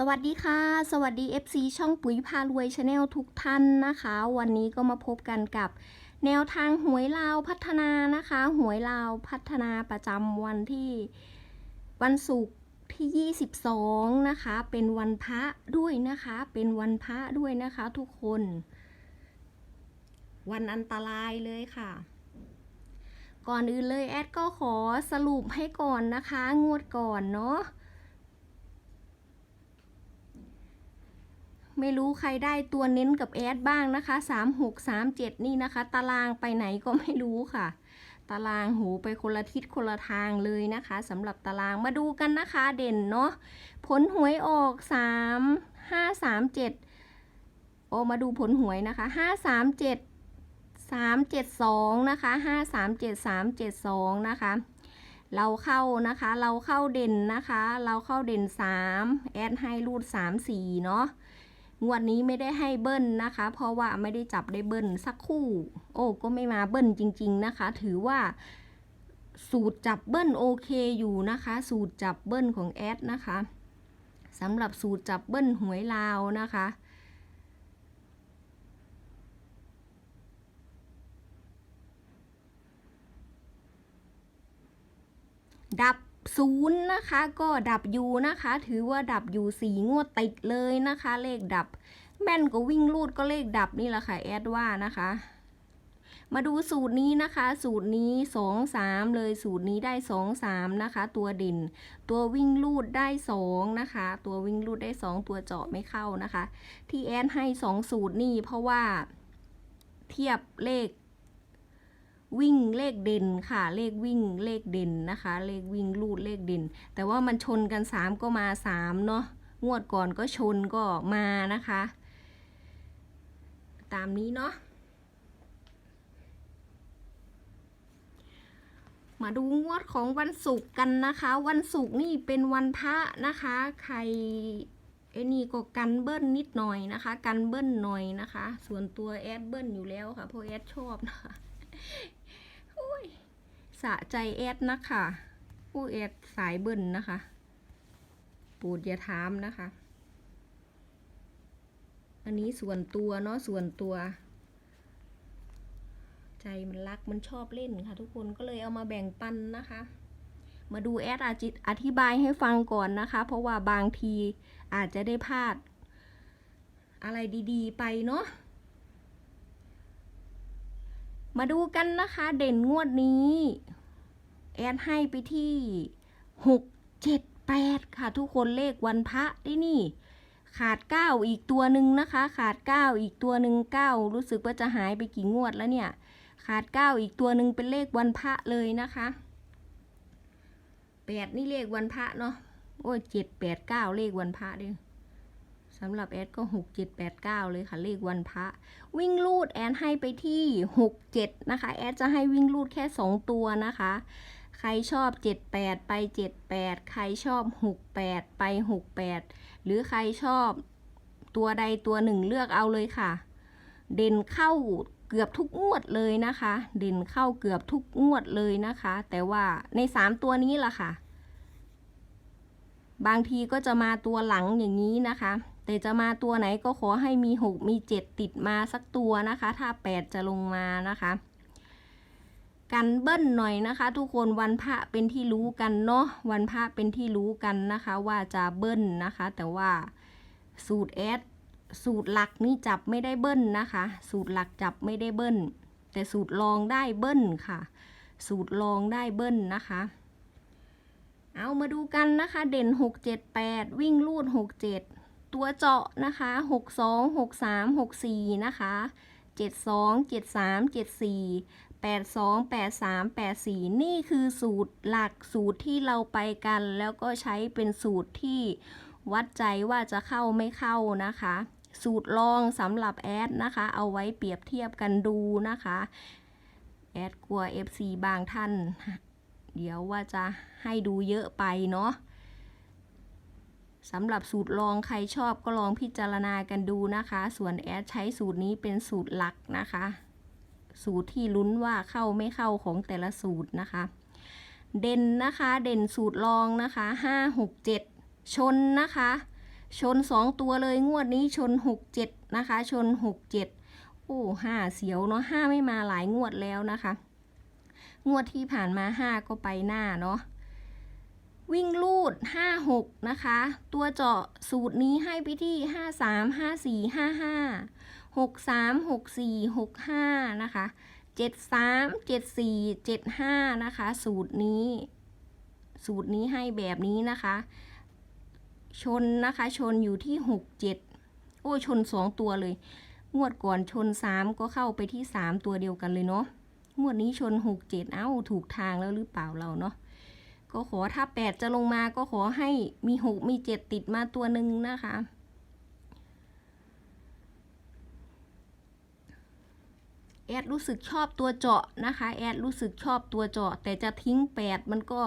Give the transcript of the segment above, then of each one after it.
สวัสดีค่ะ สวัสดี FC ช่องปุ๋ยพารวยชาแนลทุกท่านนะคะ วันนี้ก็มาพบกันกับ แนวทางหวยลาวพัฒนานะคะ หวยลาวพัฒนาประจำวันที่ วันศุกร์ที่ 22 นะคะ เป็นวันพระด้วยนะคะ เป็นวันพระด้วยนะคะทุกคน วันอันตรายเลยค่ะก่อนอื่นเลยแอดก็ขอสรุปให้ก่อนนะคะ งวดก่อนเนาะ ไม่รู้ใครได้ตัวเน้นกับแอดบ้างนะคะ 3 6 3 7 นี่นะคะ ตารางไปไหนก็ไม่รู้ค่ะ ตารางหูไปคนละทิศคนละทางเลยนะคะสำหรับตารางมาดูกันนะคะเด่นเนาะผลหวยออก 3 5 3 7 โอ้มาดูผลหวยนะคะ 5 3 7 3 7 2 นะคะ 5 3 7 3 7 2 นะคะเราเข้านะคะ เราเข้าเด่นนะคะ เราเข้าเด่น 3 แอดให้รูด 3 4 เนาะ งวดนี้ไม่ได้ให้เบิ้ลนะคะ เพราะว่าไม่ได้จับได้เบิ้ลสักคู่ โอ้ก็ไม่มาเบิ้ลจริง ๆนะคะ ถือว่าสูตรจับเบิ้ลโอเคอยู่นะคะ สูตรจับเบิ้ลของแอดนะคะสำหรับสูตรจับเบิ้ลหวยลาวนะคะดับ ศูนย์นะคะก็ดับยูนะคะ ถือว่าดับยูสีงวดติดเลยนะคะ เลขดับแม่นก็วิ่งลูดก็เลขดับนี่แหละค่ะแอดว่านะคะ มาดูสูตรนี้นะคะ สูตรนี้สองสามเลยสูตรนี้ได้สองสามนะคะ ตัวด่นตัววิ่งลูดได้สองนะคะ ตัววิ่งลูดได้สองตัวเจาะไม่เข้านะคะ ที่แอดให้สองสูตรนี่เพราะว่าเทียบเลข วิ่งเลขเด่นค่ะ เลขวิ่งเลขเด่นนะคะ เลขวิ่งลูดเลขเด่น แต่ว่ามันชนกัน 3 ก็มา 3 เนาะงวดก่อนก็ชนก็มานะคะ ตามนี้เนาะมาดูงวดของวันศุกร์กันนะคะ วันศุกร์นี่เป็นวันพระนะคะ ใครไอ้นี่ก็กันเบิ้ลนิดหน่อยนะคะ กันเบิ้ลหน่อยนะคะ ส่วนตัวแอดเบิ้ลอยู่แล้วค่ะเพราะแอดชอบนะคะ สะใจแอดนะคะผู้แอดสายเบิ้ลนะคะ ปูดอย่าถามนะคะ อันนี้ส่วนตัวเนาะส่วนตัว ใจมันรักมันชอบเล่นค่ะ ทุกคนก็เลยเอามาแบ่งปันนะคะ มาดูแอดอาจิตอธิบายให้ฟังก่อนนะคะ เพราะว่าบางทีอาจจะได้พลาด อะไรดีๆ ไปเนาะ มาดูกันนะคะ เด่นงวดนี้ แอดให้ไปที่หกเจ็ดแปดค่ะทุกคนเลขวันพระได้นี่ ขาดเก้าอีกตัวหนึ่งนะคะ ขาดเก้าอีกตัวหนึ่งเก้ารู้สึกว่าจะหายไปกี่งวดแล้วเนี่ย ขาดเก้าอีกตัวหนึ่งเป็นเลขวันพระเลยนะคะแปดนี่เลขวันพระเนาะโอ้เจ็ดแปดเก้าเลขวันพระดิ สำหรับแอดก็หกเจ็ดแปดเก้าเลยค่ะเลขวันพระ วิ่งลูดแอดให้ไปที่ 6 7 นะคะ แอดจะให้วิ่งลูดแค่ 2 ตัวนะคะ ใครชอบ 78 ไป 78 ใครชอบ 68 ไป 68 หรือใครชอบตัวใดตัวหนึ่งเลือกเอาเลยค่ะ เด่นเข้าเกือบทุกงวดเลยนะคะ เด่นเข้าเกือบทุกงวดเลยนะคะ แต่ว่าใน 3 ตัวนี้ล่ะค่ะ บางทีก็จะมาตัวหลังอย่างนี้นะคะ แต่จะมาตัวไหนก็ขอให้มี 6 มี 7 ติดมาสักตัวนะคะ ถ้า 8 จะลงมานะคะ กันเบิ้ลหน่อยนะคะ ทุกคนวันพระเป็นที่รู้กันเนาะวันพระเป็นที่รู้กันนะคะ ว่าจะเบิ้ลนะคะ แต่ว่าสูตรแอดสูตรหลักนี่จับไม่ได้เบิ้ลนะคะ สูตรหลักจับไม่ได้เบิ้ล แต่สูตรรองได้เบิ้ลค่ะ สูตรรองได้เบิ้ลนะคะ เอามาดูกันนะคะ เด่น 6 7 8 วิ่งลูด 6 7 ตัวเจาะนะคะ 6 2 6 3 6 4 นะคะ 7 2 7 3 7 4 8 2 8 3 8 4 นี่คือสูตรหลักสูตรที่เราไปกัน แล้วก็ใช้เป็นสูตรที่วัดใจว่าจะเข้าไม่เข้านะคะ สูตรรองสำหรับแอดนะคะ เอาไว้เปรียบเทียบกันดูนะคะ แอดกลัว FC บางท่าน เดี๋ยวว่าจะให้ดูเยอะไปเนาะ สำหรับสูตรลองใครชอบก็ลองพิจารณากันดูนะคะ ส่วนแอดใช้สูตรนี้เป็นสูตรหลักนะคะ สูตรที่ลุ้นว่าเข้าไม่เข้าของแต่ละสูตรนะคะ เด่นนะคะ เด่นสูตรลองนะคะ5 6 7 ชนนะคะ ชนสองตัวเลยงวดนี้ชนหกเจ็ดนะคะ ชนหกเจ็ดโอ้ห้าเสียวเนาะห้าไม่มาหลายงวดแล้วนะคะ งวดที่ผ่านมาห้าก็ไปหน้าเนาะ วิ่งลูดห้าหกนะคะ ตัวเจาะสูตรนี้ให้ไปที่ห้าสามห้าสี่ห้าห้าหกสามหกสี่หกห้านะคะเจ็ดสามเจ็ดสี่เจ็ดห้านะคะ สูตรนี้ สูตรนี้ให้แบบนี้นะคะ ชนนะคะ ชนอยู่ที่หกเจ็ดโอ้ ชนสองตัวเลย งวดก่อนชนสามก็เข้าไปที่สามตัวเดียวกันเลยเนาะ งวดนี้ชนหกเจ็ดเอ้า ถูกทางแล้วหรือเปล่าเราเนาะ ก็ขอถ้าแปดจะลงมาก็ขอให้มีหกมีเจ็ดติดมาตัวหนึ่งนะคะแอดรู้สึกชอบตัวเจาะนะคะ แอดรู้สึกชอบตัวเจาะ แต่จะทิ้งแปดมันก็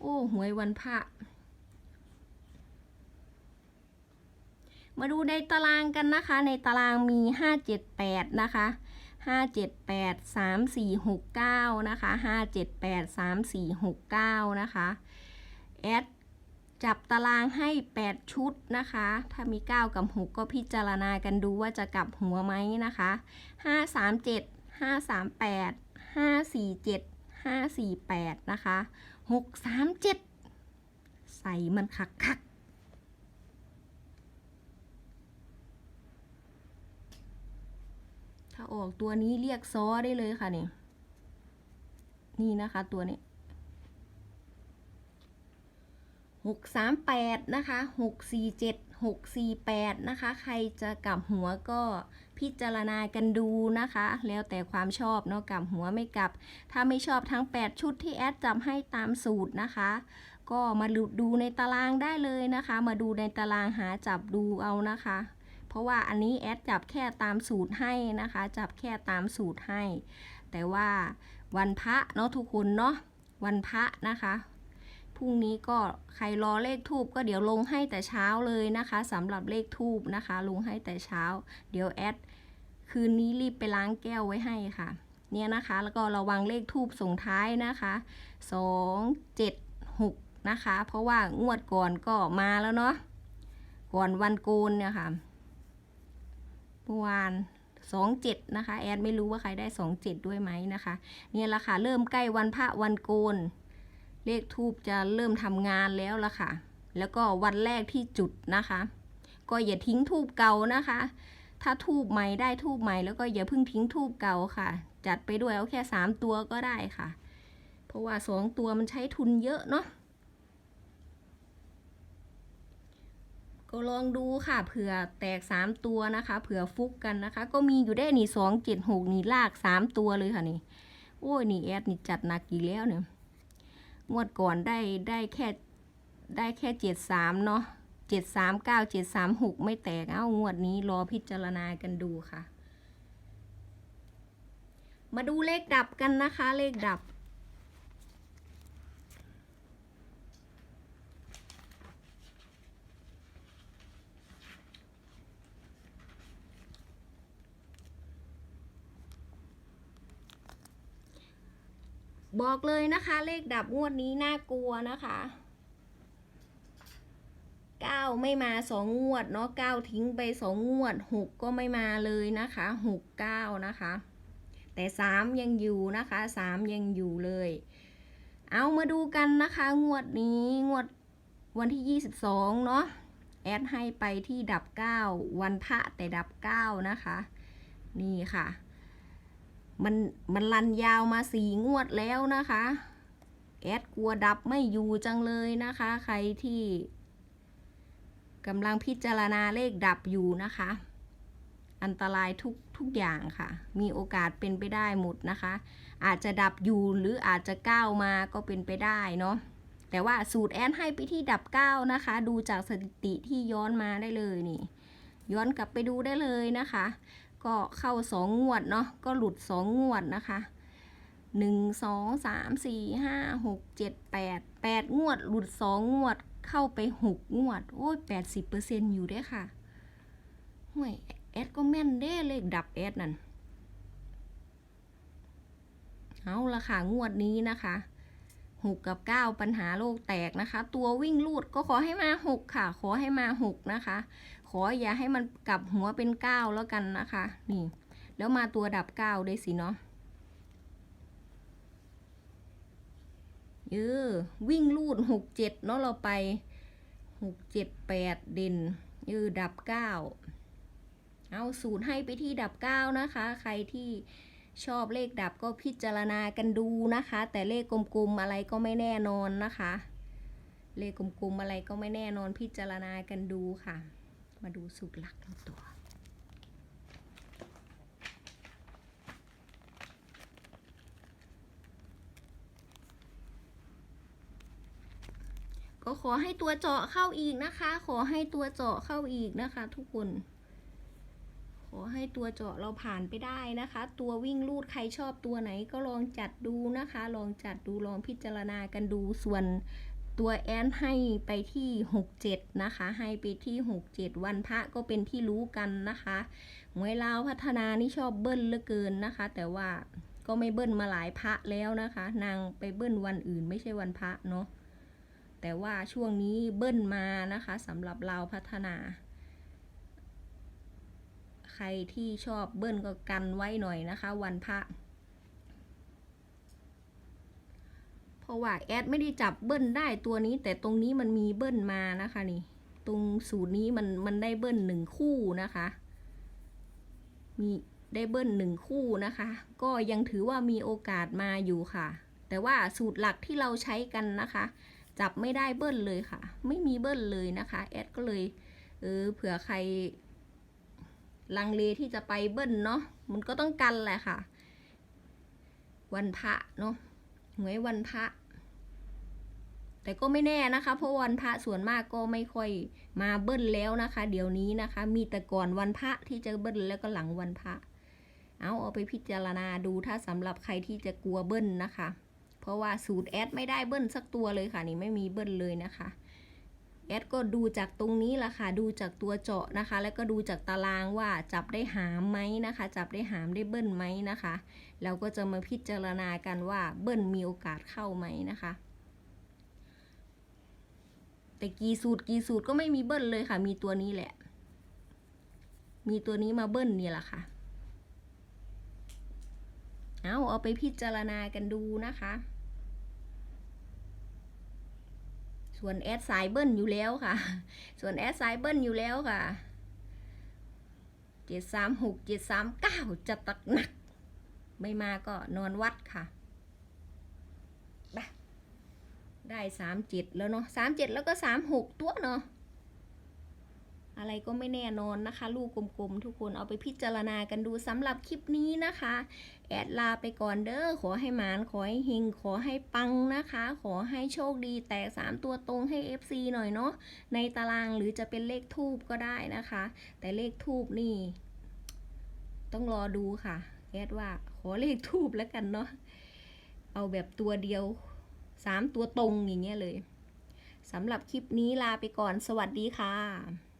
โอ้หวยวันพระมาดูในตารางกันนะคะ ในตารางมี578นะคะ 578 3469 นะคะ 578 3469 นะคะ แอดจับตารางให้ 8 ชุดนะคะ ถ้ามี 9 กับ 6 ก็พิจารณากันดูว่าจะกลับหัวไหมนะคะ 537 538 547 548 นะคะ 637 ใส่มันคักคักๆถ้าออกตัวนี้เรียกซอได้เลยค่ะนี่ นี่นะคะตัวนี้หกสามแปดนะคะหกสี่เจ็ดหกสี่แปดนะคะ ใครจะกลับหัวก็พิจารณากันดูนะคะ แล้วแต่ความชอบเนาะกลับหัวไม่กลับ ถ้าไม่ชอบทั้ง 8 ชุดที่แอดจำให้ตามสูตรนะคะ ก็มาดูในตารางได้เลยนะคะ มาดูในตารางหาจับดูเอานะคะ เพราะว่าอันนี้แอดจับแค่ตามสูตรให้นะคะ จับแค่ตามสูตรให้ แต่ว่าวันพระเนาะทุกคนเนาะวันพระนะคะพรุ่งนี้ก็ใครรอเลขทูบก็เดี๋ยวลงให้แต่เช้าเลยนะคะสำหรับเลขทูบนะคะ ลงให้แต่เช้า เดี๋ยวแอดคืนนี้รีบไปล้างแก้วไว้ให้ค่ะ เนี่ยนะคะ แล้วก็ระวังเลขทูบส่งท้ายนะคะสองเจ็ดหกนะคะ เพราะว่างวดก่อนก็มาแล้วเนาะก่อนวันโกนเนี่ยค่ะ เมื่อวานสองเจ็ดนะคะ แอดไม่รู้ว่าใครได้สองเจ็ดด้วยไหมนะคะ เนี่ยละค่ะ เริ่มใกล้วันพระวันโกน เลขทูบจะเริ่มทำงานแล้วละค่ะ แล้วก็วันแรกที่จุดนะคะ ก็อย่าทิ้งทูบเก่านะคะ ถ้าทูบใหม่ได้ทูบใหม่แล้วก็อย่าเพิ่งทิ้งทูบเก่าค่ะ จัดไปด้วยเอาแค่สามตัวก็ได้ค่ะ เพราะว่าสองตัวมันใช้ทุนเยอะเนาะ ก็ลองดูค่ะเผื่อแตกสามตัวนะคะ เผื่อฟุกกันนะคะ ก็มีอยู่ได้นี่สองเจ็ดหกนี่ลากสามตัวเลยค่ะนี่ โอ้ยนี่แอดนี่จัดหนักอีกแล้วเนี่ยงวดก่อนได้ได้แค่ได้แค่เจ็ดสามเนาะเจ็ดสามเก้าเจ็ดสามหกไม่แตก เอ้างวดนี้รอพิจารณากันดูค่ะ มาดูเลขดับกันนะคะ เลขดับ บอกเลยนะคะ เลขดับงวดนี้น่ากลัวนะคะเก้าไม่มาสองงวดเนาะเก้าทิ้งไปสองงวดหกก็ไม่มาเลยนะคะหกเก้านะคะ แต่สามยังอยู่นะคะสามยังอยู่เลย เอามาดูกันนะคะ งวดนี้งวดวันที่ยี่สิบองเนาะแอดให้ไปที่ดับเก้าวันพระแต่ดับเก้านะคะ นี่ค่ะ มันมันลันยาวมาสี่งวดแล้วนะคะ แอดกลัวดับไม่อยู่จังเลยนะคะ ใครที่กำลังพิจารณาเลขดับอยู่นะคะ อันตรายทุกทุกอย่างค่ะ มีโอกาสเป็นไปได้หมดนะคะ อาจจะดับอยู่หรืออาจจะก้าวมาก็เป็นไปได้เนาะแต่ว่าสูตรแอนให้ไปที่ดับเก้านะคะ ดูจากสถิติที่ย้อนมาได้เลยนี่ ย้อนกลับไปดูได้เลยนะคะ ก็เข้าสองงวดเนาะก็หลุดสองงวดนะคะหนึ่งสองสามสี่ห้าหกเจ็ดแปดแปดงวด หลุดสองงวด เข้าไปหกงวด โอ้ยแปดสิบเปอร์เซ็นอยู่ได้ค่ะห่วยแอดก็แม่นเด้เลขดับแอดนั่นเอาละค่ะ งวดนี้นะคะหกกับเก้าปัญหาโลกแตกนะคะ ตัววิ่งลูดก็ขอให้มาหกค่ะ ขอให้มาหกนะคะ ขออย่าให้มันกลับหัวเป็นเก้าแล้วกันนะคะ นี่ แล้วมาตัวดับเก้าด้วยสิเนาะเออวิ่งลูดหกเจ็ดเนาะเราไปหกเจ็ดแปดเด่นเออดับเก้าเอาสูตรให้ไปที่ดับเก้านะคะ ใครที่ชอบเลขดับก็พิจารณากันดูนะคะ แต่เลขกลมๆอะไรก็ไม่แน่นอนนะคะ เลขกลมๆอะไรก็ไม่แน่นอนพิจารณากันดูค่ะ มาดูสูตรหลักเราตัว ก็ขอให้ตัวเจาะเข้าอีกนะคะ ขอให้ตัวเจาะเข้าอีกนะคะ ทุกคน ขอให้ตัวเจาะเราผ่านไปได้นะคะ ตัววิ่งลูดใครชอบตัวไหนก็ลองจัดดูนะคะ ลองจัดดูลองพิจารณากันดูส่วน ตัวแอนให้ไปที่ 67 นะคะ ให้ไปที่ 67 วันพระก็เป็นที่รู้กันนะคะหวยลาวพัฒนานี่ชอบเบิ้ลเหลือเกินนะคะ แต่ว่าก็ไม่เบิ้ลมาหลายพระแล้วนะคะ นางไปเบิ้ลวันอื่นไม่ใช่วันพระเนาะแต่ว่าช่วงนี้เบิ้ลมานะคะสำหรับเราวพัฒนา ใครที่ชอบเบิ้ลก็กันไว้หน่อยนะคะ วันพระ เพ ราะว่าแอดไม่ได้จับเบิ้ลได้ตัวนี้ แต่ตรงนี้มันมีเบิ้ลมานะคะนี่ ตรงสูตรนี้มันมันได้เบิ้ลหนึ่งคู่นะคะ มีได้เบิ้ลหนึ่งคู่นะคะ ก็ยังถือว่ามีโอกาสมาอยู่ค่ะ แต่ว่าสูตรหลักที่เราใช้กันนะคะ จับไม่ได้เบิ้ลเลยค่ะ ไม่มีเบิ้ลเลยนะคะแอดก็เลยเออเผื่อใครลังเลที่จะไปเบิ้ลเนาะมันก็ต้องกันแหละค่ะ วันพระเนาะหวยวันพระ แต่ก็ไม่แน่นะคะ เพราะวันพระส่วนมากก็ไม่ค่อยมาเบิ้ลแล้วนะคะ เดี๋ยวนี้นะคะ มีแต่ก่อนวันพระที่จะเบิ้ลแล้วก็หลังวันพระ เอาเอาไปพิจารณาดูถ้าสำหรับใครที่จะกลัวเบิ้ลนะคะ เพราะว่าสูตรแอดไม่ได้เบิ้ลสักตัวเลยค่ะ นี่ไม่มีเบิ้ลเลยนะคะแอดก็ดูจากตรงนี้ละค่ะ ดูจากตัวเจาะนะคะ แล้วก็ดูจากตารางว่าจับได้หามไหมนะคะ จับได้หามได้เบิ้ลไหมนะคะแล้วก็จะมาพิจารณากันว่าเบิ้ลมีโอกาสเข้าไหมนะคะ แต่กี่สูตรกี่สูตรก็ไม่มีเบิ้ลเลยค่ะ มีตัวนี้แหละ มีตัวนี้มาเบิ้ลนี่แหละค่ะ เอาเอาไปพิจารณากันดูนะคะ ส่วนแอดสายเบิ้ลอยู่แล้วค่ะ ส่วนแอดสายเบิ้ลอยู่แล้วค่ะเจ็ดสามหกเจ็ดสามเก้าจะตักหนัก ไม่มาก็นอนวัดค่ะไป ได้สามเจ็ดแล้วเนาะสามเจ็ดแล้วก็สามหกตัวเนาะอะไรก็ไม่แน่นอนนะคะ ลูกกลมๆ ทุกคนเอาไปพิจารณากันดูสำหรับคลิปนี้นะคะ แอดลาไปก่อนเด้อขอให้หมานขอให้เฮงขอให้ปังนะคะ ขอให้โชคดีแตก 3 ตัวตรงให้ FC หน่อยเนาะในตารางหรือจะเป็นเลขทูบก็ได้นะคะ แต่เลขทูบนี่ ต้องรอดูค่ะ แอดว่าขอเลขทูบแล้วกันเนาะเอาแบบตัวเดียว 3 ตัวตรงอย่างเงี้ยเลยสำหรับคลิปนี้ลาไปก่อนสวัสดีค่ะ